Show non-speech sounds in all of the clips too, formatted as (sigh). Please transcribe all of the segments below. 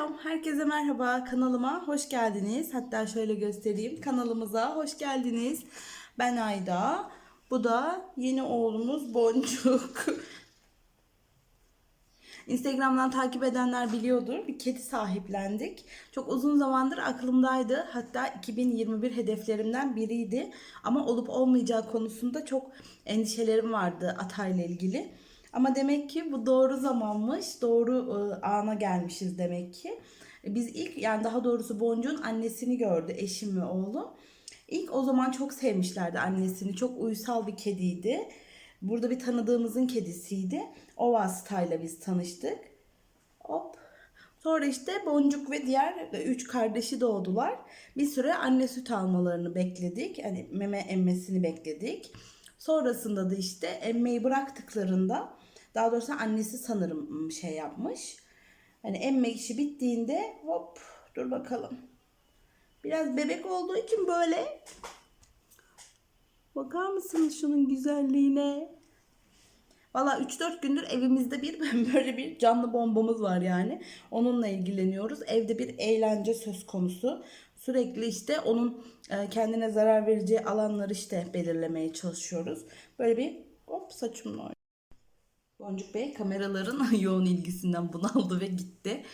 Selam, herkese merhaba. Kanalıma hoş geldiniz. Hatta şöyle göstereyim. Kanalımıza hoş geldiniz. Ben Ayda. Bu da yeni oğlumuz Boncuk. (laughs) Instagram'dan takip edenler biliyordur. Bir kedi sahiplendik. Çok uzun zamandır aklımdaydı. Hatta 2021 hedeflerimden biriydi. Ama olup olmayacağı konusunda çok endişelerim vardı Atay'la ilgili. Ama demek ki bu doğru zamanmış. Doğru e, ana gelmişiz demek ki. E, Biz ilk yani daha doğrusu Boncuk'un annesini gördü eşim ve oğlum. İlk o zaman çok sevmişlerdi annesini. Çok uysal bir kediydi. Burada bir tanıdığımızın kedisiydi. O vasıtayla biz tanıştık. Hop. Sonra işte Boncuk ve diğer üç kardeşi doğdular. Bir süre anne süt almalarını bekledik. Hani meme emmesini bekledik. Sonrasında da işte emmeyi bıraktıklarında daha doğrusu annesi sanırım şey yapmış. Hani emme işi bittiğinde hop dur bakalım. Biraz bebek olduğu için böyle Bakar mısınız şunun güzelliğine? Valla 3-4 gündür evimizde bir (laughs) böyle bir canlı bombamız var yani. Onunla ilgileniyoruz. Evde bir eğlence söz konusu. Sürekli işte onun e, kendine zarar vereceği alanları işte belirlemeye çalışıyoruz. Böyle bir hop saçımla. Boncuk Bey kameraların (laughs) yoğun ilgisinden bunaldı ve gitti.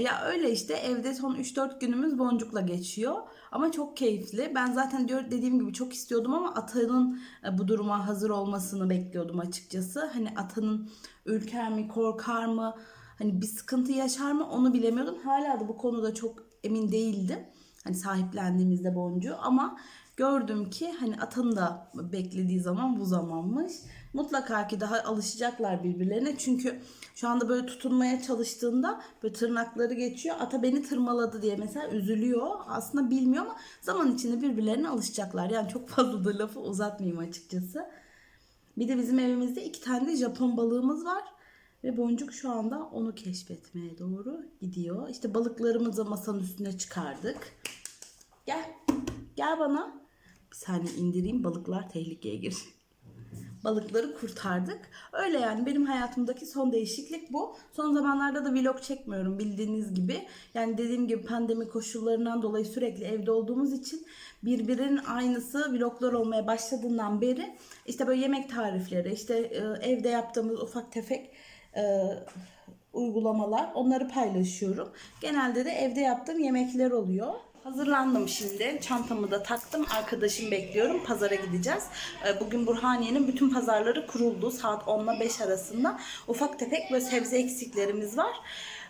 Ya öyle işte evde son 3-4 günümüz Boncuk'la geçiyor. Ama çok keyifli. Ben zaten diyor dediğim gibi çok istiyordum ama Ata'nın e, bu duruma hazır olmasını bekliyordum açıkçası. Hani Ata'nın ürker mi, korkar mı, hani bir sıkıntı yaşar mı onu bilemiyordum. Hala da bu konuda çok emin değildim. Hani sahiplendiğimizde Boncuğu ama gördüm ki hani Ata'nın da beklediği zaman bu zamanmış. Mutlaka ki daha alışacaklar birbirlerine. Çünkü şu anda böyle tutunmaya çalıştığında böyle tırnakları geçiyor. Ata beni tırmaladı diye mesela üzülüyor. Aslında bilmiyor ama zaman içinde birbirlerine alışacaklar. Yani çok fazla da lafı uzatmayayım açıkçası. Bir de bizim evimizde iki tane de Japon balığımız var. Ve Boncuk şu anda onu keşfetmeye doğru gidiyor. İşte balıklarımızı masanın üstüne çıkardık. Gel. Bana. Bir saniye indireyim balıklar tehlikeye girecek balıkları kurtardık. Öyle yani benim hayatımdaki son değişiklik bu. Son zamanlarda da vlog çekmiyorum bildiğiniz gibi. Yani dediğim gibi pandemi koşullarından dolayı sürekli evde olduğumuz için birbirinin aynısı vloglar olmaya başladığından beri işte böyle yemek tarifleri, işte e, evde yaptığımız ufak tefek e, uygulamalar onları paylaşıyorum. Genelde de evde yaptığım yemekler oluyor. Hazırlandım şimdi. Çantamı da taktım. Arkadaşım bekliyorum. Pazara gideceğiz. Ee, Bugün Burhaniye'nin bütün pazarları kuruldu. Saat 10 ile 5 arasında. Ufak tefek böyle sebze eksiklerimiz var.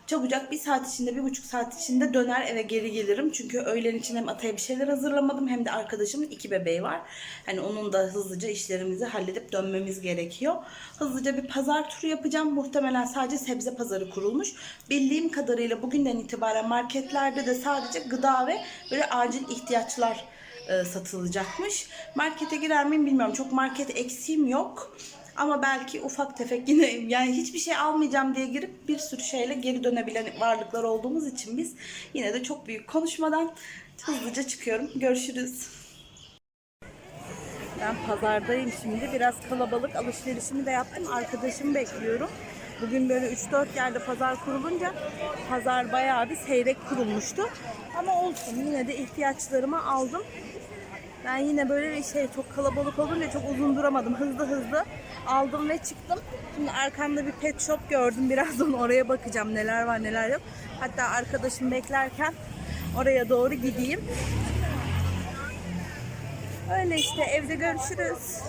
Çabucak bir saat içinde, bir buçuk saat içinde döner eve geri gelirim. Çünkü öğlen için hem Atay'a bir şeyler hazırlamadım hem de arkadaşımın iki bebeği var. Hani onun da hızlıca işlerimizi halledip dönmemiz gerekiyor. Hızlıca bir pazar turu yapacağım. Muhtemelen sadece sebze pazarı kurulmuş. Bildiğim kadarıyla bugünden itibaren marketlerde de sadece gıda ve böyle acil ihtiyaçlar e, satılacakmış. Markete girer miyim bilmiyorum. Çok market eksiğim yok. Ama belki ufak tefek yine yani hiçbir şey almayacağım diye girip bir sürü şeyle geri dönebilen varlıklar olduğumuz için biz yine de çok büyük konuşmadan hızlıca çıkıyorum. Görüşürüz. Ben pazardayım şimdi. Biraz kalabalık alışverişimi de yaptım. Arkadaşımı bekliyorum. Bugün böyle 3-4 yerde pazar kurulunca pazar bayağı bir seyrek kurulmuştu. Ama olsun yine de ihtiyaçlarımı aldım. Ben yine böyle bir şey çok kalabalık olunca çok uzun duramadım. Hızlı hızlı aldım ve çıktım. Şimdi arkamda bir pet shop gördüm. (laughs) Birazdan oraya bakacağım neler var neler yok. Hatta arkadaşım beklerken oraya doğru gideyim. Öyle işte evde görüşürüz.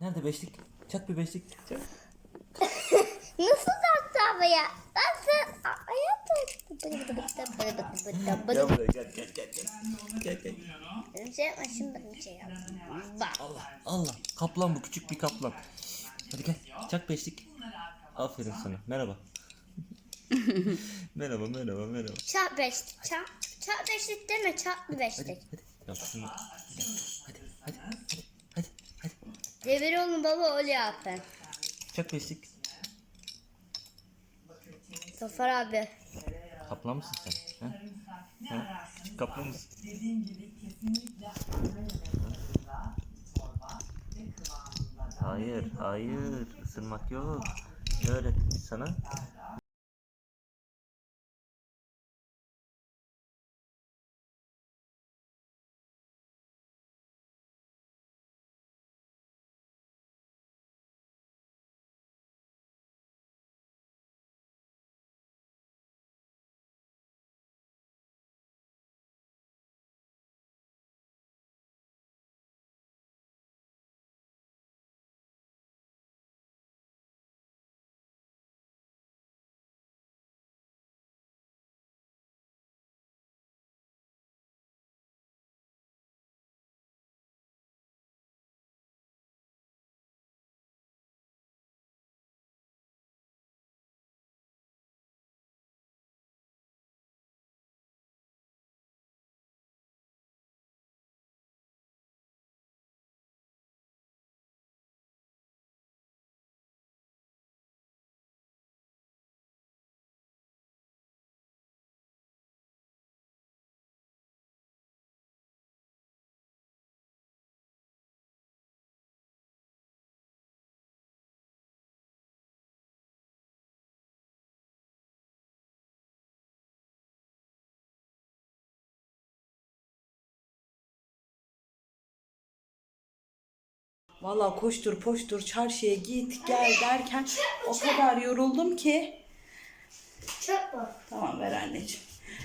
Nerede beşlik? Çak bir beşlik. Çak. (laughs) Nasıl taktı havaya? Nasıl? Hayatım. Gel buraya gel gel gel gel. Gel gel. Bir şey yapma şimdi bir şey yap. Bak. Allah Allah. Kaplan bu küçük bir kaplan. Hadi gel. Çak beşlik. Aferin sana. Merhaba. (laughs) merhaba merhaba merhaba. Çarp beşlik. Çarp, çarp beşlik deme çarp beşlik. Hadi. Yap şunu. Hadi hadi hadi. Hadi hadi. Devir onu baba öyle yapın. Çak beşlik. Zafer abi. Kaplan mısın sen? Ha? Ha? Küçük kaplan mısın? Hayır, hayır. Isırmak yok. Ne öğretmiş sana? Valla koştur poştur çarşıya git gel derken o kadar yoruldum ki. Çöp. Tamam ver anneciğim.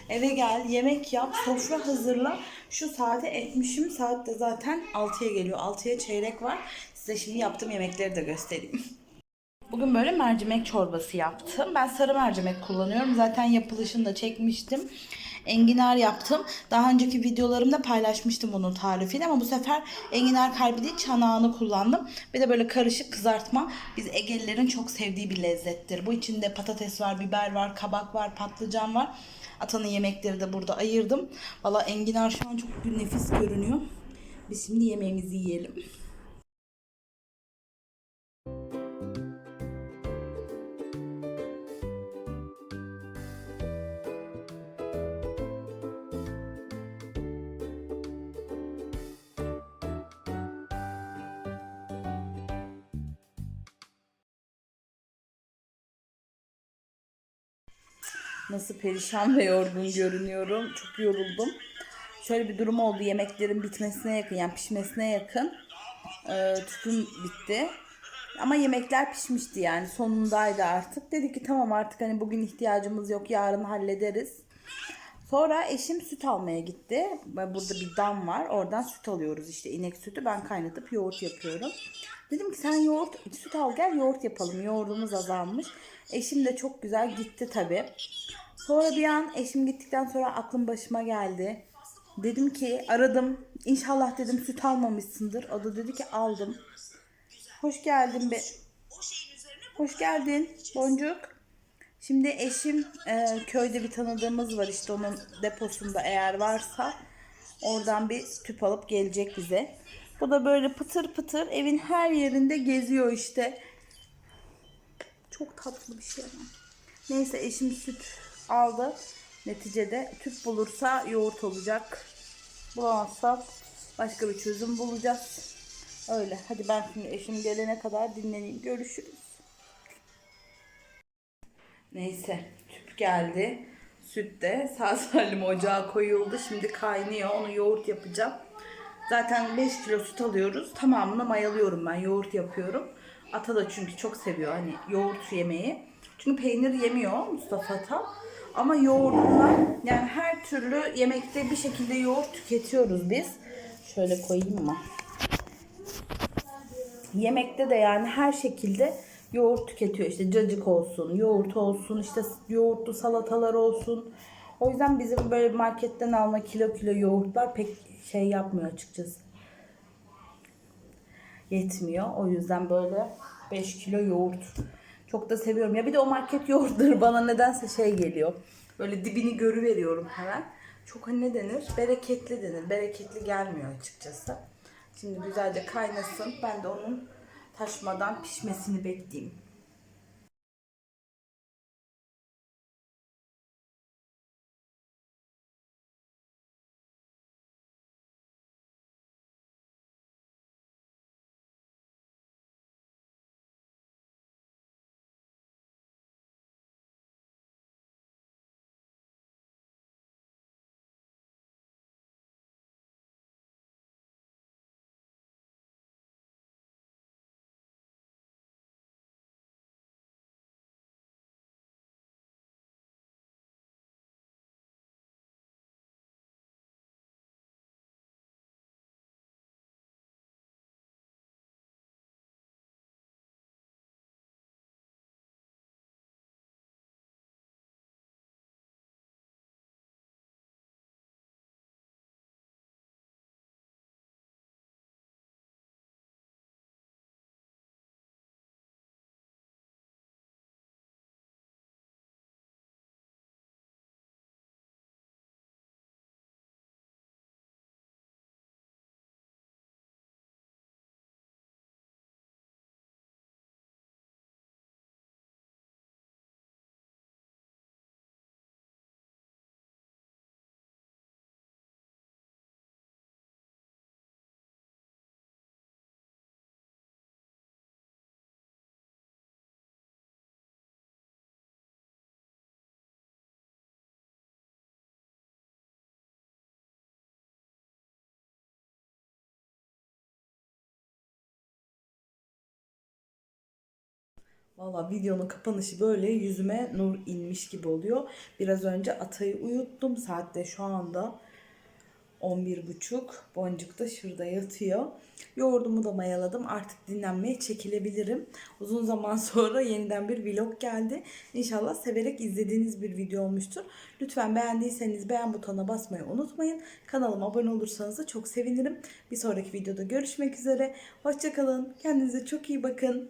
Eve gel yemek yap sofra hazırla. Şu saate etmişim saat de zaten 6'ya geliyor 6'ya çeyrek var. Size şimdi yaptığım yemekleri de göstereyim. Bugün böyle mercimek çorbası yaptım. Ben sarı mercimek kullanıyorum. Zaten yapılışını da çekmiştim. Enginar yaptım. Daha önceki videolarımda paylaşmıştım bunun tarifini ama bu sefer enginar kalbi değil çanağını kullandım. Bir de böyle karışık kızartma. Biz Egelilerin çok sevdiği bir lezzettir. Bu içinde patates var, biber var, kabak var, patlıcan var. Atanın yemekleri de burada ayırdım. Valla enginar şu an çok nefis görünüyor. Biz şimdi yemeğimizi yiyelim. Nasıl perişan ve yorgun görünüyorum. Çok yoruldum. Şöyle bir durum oldu. Yemeklerin bitmesine yakın yani pişmesine yakın. Ee, tüpüm bitti. Ama yemekler pişmişti yani sonundaydı artık. Dedi ki tamam artık hani bugün ihtiyacımız yok yarın hallederiz. Sonra eşim süt almaya gitti. Burada bir dam var. Oradan süt alıyoruz işte inek sütü. Ben kaynatıp yoğurt yapıyorum. Dedim ki sen yoğurt, süt al gel yoğurt yapalım. Yoğurdumuz azalmış. Eşim de çok güzel gitti tabii. Sonra bir an eşim gittikten sonra aklım başıma geldi. Dedim ki aradım. İnşallah dedim süt almamışsındır. O da dedi ki aldım. Hoş geldin be. Hoş geldin Boncuk. Şimdi eşim e, köyde bir tanıdığımız var işte onun deposunda eğer varsa oradan bir tüp alıp gelecek bize. Bu da böyle pıtır pıtır evin her yerinde geziyor işte. Çok tatlı bir şey. Neyse eşim süt aldı. Neticede tüp bulursa yoğurt olacak. Bulamazsa başka bir çözüm bulacağız. Öyle. Hadi ben şimdi eşim gelene kadar dinleneyim. Görüşürüz. Neyse tüp geldi. Süt de sağ (laughs) salim ocağa koyuldu. Şimdi kaynıyor. Onu yoğurt yapacağım. Zaten 5 kilo süt alıyoruz. Tamamını mayalıyorum ben. Yoğurt yapıyorum. Ata da çünkü çok seviyor hani yoğurt yemeği. Çünkü peynir yemiyor Mustafa Ata. Ama yoğurdla yani her türlü yemekte bir şekilde yoğurt tüketiyoruz biz. Şöyle koyayım mı? Yemekte de yani her şekilde yoğurt tüketiyor. İşte cacık olsun, yoğurt olsun, işte yoğurtlu salatalar olsun. O yüzden bizim böyle marketten alma kilo kilo yoğurtlar pek şey yapmıyor açıkçası. Yetmiyor. O yüzden böyle 5 kilo yoğurt. Çok da seviyorum. Ya bir de o market yoğurtları (laughs) bana nedense şey geliyor. Böyle dibini görüveriyorum hemen. Çok hani ne denir? Bereketli denir. Bereketli gelmiyor açıkçası. Şimdi güzelce kaynasın. Ben de onun taşmadan pişmesini bekleyeyim. Valla videonun kapanışı böyle yüzüme nur inmiş gibi oluyor. Biraz önce Atay'ı uyuttum. Saat de şu anda 11.30. Boncuk da şurada yatıyor. Yoğurdumu da mayaladım. Artık dinlenmeye çekilebilirim. Uzun zaman (laughs) sonra yeniden bir vlog geldi. İnşallah severek izlediğiniz bir video olmuştur. Lütfen beğendiyseniz beğen butonuna basmayı unutmayın. Kanalıma abone olursanız da çok sevinirim. Bir sonraki videoda görüşmek üzere. Hoşçakalın. Kendinize çok iyi bakın.